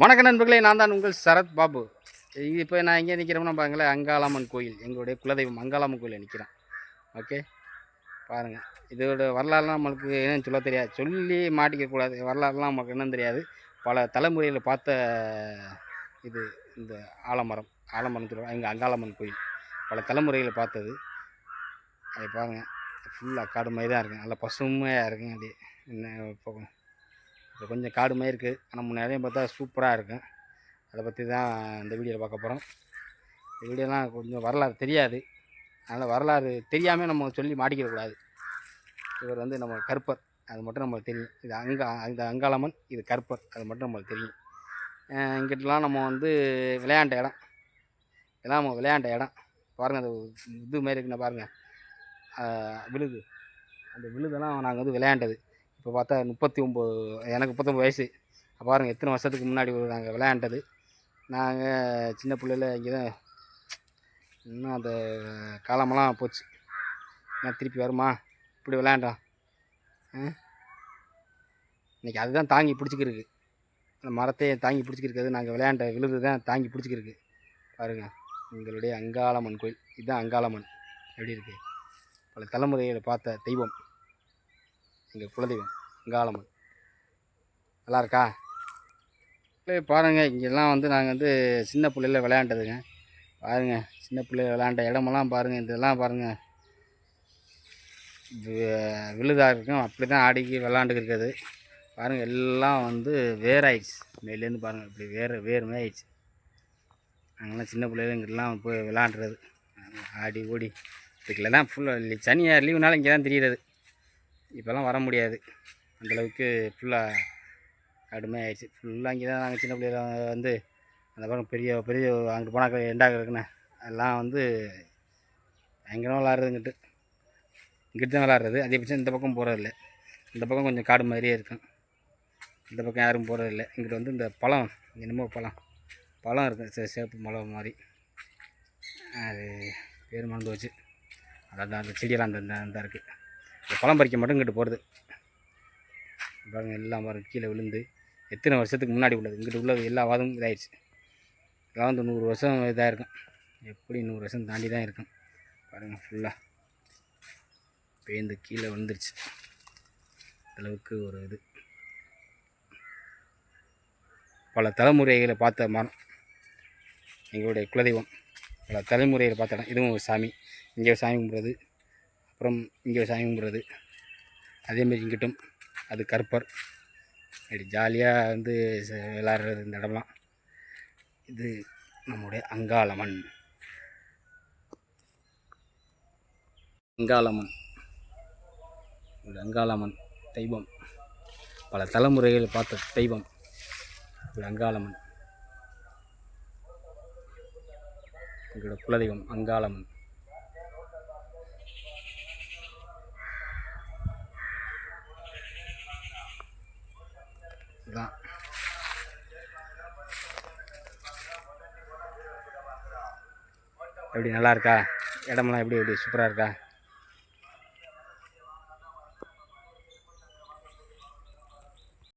வணக்க நண்பர்களே நான் தான் உங்கள் சரத் பாபு. இது இப்போ நான் எங்கே நிற்கிறோம்னா பாருங்களேன் அங்காளம்மன் கோயில் எங்களுடைய குலதெய்வம் அங்காளம்மன் கோயிலில் நிற்கிறேன் ஓகே? பாருங்கள் இதோட வரலாறுலாம் நம்மளுக்கு என்னன்னு சொல்ல தெரியாது. சொல்லி மாட்டிக்கக்கூடாது வரலாறுலாம் நமக்கு என்னன்னு தெரியாது. பல தலைமுறையில் பார்த்த இது இந்த ஆலமரம் ஆலமரம் சொல்லுவாங்க எங்கள் அங்காளம்மன் கோயில். பல தலைமுறையில் பார்த்தது. அதை பாருங்கள் ஃபுல்லாக காடு மாதிரி தான் இருக்குங்க நல்லா பசுமையாக இருக்குங்க அப்படியே என்ன இப்போ இப்போ கொஞ்சம் காடு மாதிரி இருக்குது. ஆனால் முன்னாடியும் பார்த்தா சூப்பராக இருக்கும். அதை பற்றி தான் இந்த வீடியோவில் பார்க்க போகிறோம். இந்த வீடியோலாம் கொஞ்சம் வரலாறு தெரியாது. அதனால் வரலாறு தெரியாமல் நம்ம சொல்லி மாட்டிக்கிடக்கூடாது இவர் வந்து நம்ம கருப்பர். அது மட்டும் நம்மளுக்கு தெரியும். இது அங்கா இந்த அங்காளம்மன் இது கருப்பர். அது மட்டும் நம்மளுக்கு தெரியும். இங்கிட்டலாம் நம்ம வந்து விளையாண்ட இடம். இதெல்லாம் நம்ம விளையாண்ட இடம். பாருங்கள் அது இது மாதிரி இருக்குண்ணா பாருங்கள் விழுது. அந்த விழுதெல்லாம் நாங்கள் வந்து விளையாண்டது. இப்போ பார்த்தா முப்பத்தி ஒம்பது எனக்கு முப்பத்தொம்பது வயசு. பாருங்கள் எத்தனை வருஷத்துக்கு முன்னாடி நாங்கள் விளையாண்டது. நாங்கள் சின்ன பிள்ளையில இங்கே தான் இன்னும் அந்த காலமெல்லாம் போச்சு. என்ன திருப்பி வருமா? இப்படி விளையாண்டோம் இன்றைக்கி அதுதான் தாங்கி பிடிச்சிக்கிருக்கு. அந்த மரத்தையே தாங்கி பிடிச்சிக்கிருக்கிறது. நாங்கள் விளையாண்ட விழுது தான் தாங்கி பிடிச்சிக்கிருக்கு. பாருங்கள் எங்களுடைய அங்காளம்மன் கோயில். இதுதான் அங்காளம்மன். எப்படி இருக்குது பல தலைமுறைகளை பார்த்த தெய்வம். எங்கள் குலதெய்வம் காலம்மன். நல்லா இருக்கா இல்லை பாருங்கள் இங்கெல்லாம் வந்து நாங்கள் வந்து சின்ன பிள்ளையில விளையாண்டதுங்க. பாருங்கள் சின்ன பிள்ளையில விளையாண்ட இடமெல்லாம் பாருங்கள் இதெல்லாம் பாருங்கள் விழுதாக விழுதா இருக்கும் அப்படி தான் ஆடிக்கி விளாண்டுக்கு இருக்குது பாருங்கள் எல்லாம் வந்து வேறாயிடுச்சு மேலேருந்து பாருங்கள் இப்படி வேறு வேறுமே ஆயிடுச்சு. நாங்களாம் சின்ன பிள்ளைங்கெல்லாம் போய் விளாண்டுறது ஆடி ஓடி. இதுக்குள்ள தான் ஃபுல்லாக சனி லீவுனால இங்கே தான் தெரிகிறது இப்போல்லாம் வர முடியாது. அந்தளவுக்கு ஃபுல்லாக கடுமையாயிடுச்சு ஃபுல்லாக இங்கே தான் நாங்கள் சின்ன பிள்ளையில வந்து அந்த பக்கம் பெரிய பெரிய அங்கிட்டு போனாக்க எண்டாக இருக்குண்ணே அதெல்லாம் வந்து பயங்கரம் விளாட்றதுங்கிட்டு இங்கிட்டு. தான் விளாட்றது. அதிகபட்சம் இந்த பக்கம் போகிறதில்ல இந்த பக்கம் கொஞ்சம் காடு மாதிரியே இருக்கும். இந்த பக்கம் யாரும் போகிறதில்ல இங்கிட்டு வந்து இந்த பழம் என்னமோ பழம். பழம் இருக்கும் சே சேப்பு மலம் மாதிரி. அது பேர் மறந்து வச்சு அதான் அந்த செடியெல்லாம் அந்த அந்த இருக்குது பழம் பறிக்க மட்டும் இங்கிட்டு போகிறது பாருங்கள் எல்லாம் பாருங்கள் கீழே விழுந்து எத்தனை வருஷத்துக்கு முன்னாடி உள்ளது. இங்கிட்டு உள்ளது எல்லா வாதமும் இதாகிடுச்சு இதெல்லாம் வந்து நூறு வருஷம் இதாக இருக்கும். எப்படி நூறு வருஷம் தாண்டி தான் இருக்கும். பாருங்கள் ஃபுல்லாக பேந்து கீழே விழுந்துருச்சு. அளவுக்கு ஒரு இது. பல தலைமுறைகளை பார்த்த மரம். எங்களுடைய குலதெய்வம். பல தலைமுறைகளை பார்த்த இடம். இதுவும் ஒரு சாமி. இங்கே சாமி கும்பிட்றது. அப்புறம் இங்கே சாமி கும்பிட்றது அதேமாரி இங்கிட்டும். அது கருப்பர். அப்படி ஜாலியாக வந்து விளாட்றது இந்த இடம்லாம். இது நம்முடைய அங்காளம்மன். அங்காளம்மன். இந்த அங்காளம்மன் தெய்வம். பல தலைமுறைகள் பார்த்த தெய்வம். இது அங்காளம்மன். எங்களோட குலதெய்வம் அங்காளம்மன். எப்படி நல்லா இருக்கா இடமெல்லாம் எப்படி எப்படி சூப்பராக இருக்கா?